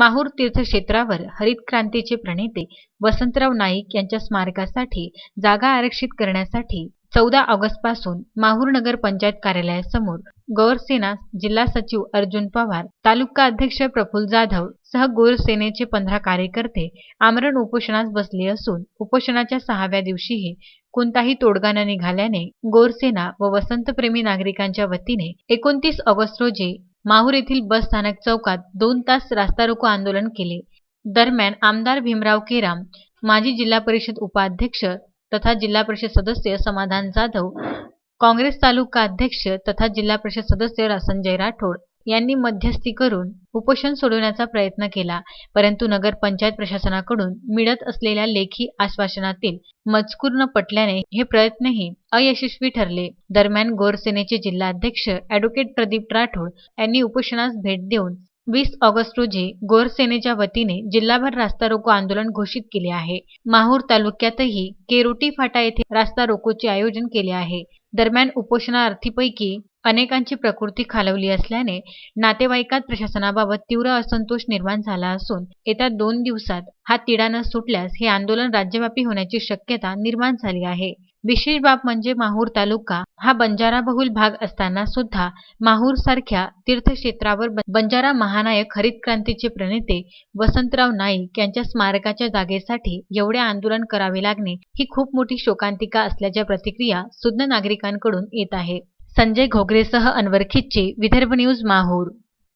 माहूर तीर्थक्षेत्रावर हरित क्रांतीचे प्रणेते वसंतराव नाईक यांच्या स्मारकासाठी जागा आरक्षित करण्यासाठी चौदा ऑगस्टपासून माहूर नगर पंचायत कार्यालयासमोर गौरसेना जिल्हा सचिव अर्जुन पवार तालुका अध्यक्ष प्रफुल्ल जाधव सह गौरसेनेचे पंधरा कार्यकर्ते आमरण उपोषणास बसले असून उपोषणाच्या सहाव्या दिवशीही कोणताही तोडगा न निघाल्याने गौरसेना व वसंतप्रेमी नागरिकांच्या वतीने एकोणतीस ऑगस्ट रोजी माहूर येथील बस स्थानक चौकात दोन तास रास्ता रोको आंदोलन केले. दरम्यान आमदार भीमराव केराम माजी जिल्हा परिषद उपाध्यक्ष तथा जिल्हा परिषद सदस्य समाधान जाधव काँग्रेस तालुका अध्यक्ष तथा जिल्हा परिषद सदस्य संजय राठोड यांनी मध्यस्थी करून उपोषण सोडवण्याचा प्रयत्न केला. परंतु नगर पंचायत प्रशासनाकडून मिळत असलेल्या लेखी आश्वासनातील मजकूर न पटल्याने हे प्रयत्नही अयशस्वी ठरले. दरम्यान गोरसेनेचे जिल्हाध्यक्ष अॅडव्होकेट प्रदीप राठोड यांनी उपोषणास भेट देऊन वीस ऑगस्ट रोजी गोरसेनेच्या वतीने जिल्हाभर रास्ता रोको आंदोलन घोषित केले आहे. माहूर तालुक्यातही केरोटी फाटा येथे रास्ता रोकोचे आयोजन केले आहे. दरम्यान उपोषणार्थीपैकी अनेकांची प्रकृती खालवली असल्याने नातेवाईकात प्रशासनाबाबत तीव्र असंतोष निर्माण झाला असून येत्या दोन दिवसात हा तिढा न सुटल्यास हे आंदोलन राज्यव्यापी होण्याची शक्यता निर्माण झाली आहे. विशेष बाब म्हणजे माहूर तालुका हा बंजारा बहुल भाग असताना सुद्धा माहूर सारख्या तीर्थक्षेत्रावर बंजारा महानायक हरित क्रांतीचे प्रणेते वसंतराव नाईक यांच्या स्मारकाच्या जागेसाठी एवढे आंदोलन करावे लागणे ही खूप मोठी शोकांतिका असल्याच्या प्रतिक्रिया सुज्ञ नागरिकांकडून येत आहे. संजय घोगरेसह अनवर खिच्ची विदर्भ न्यूज माहूर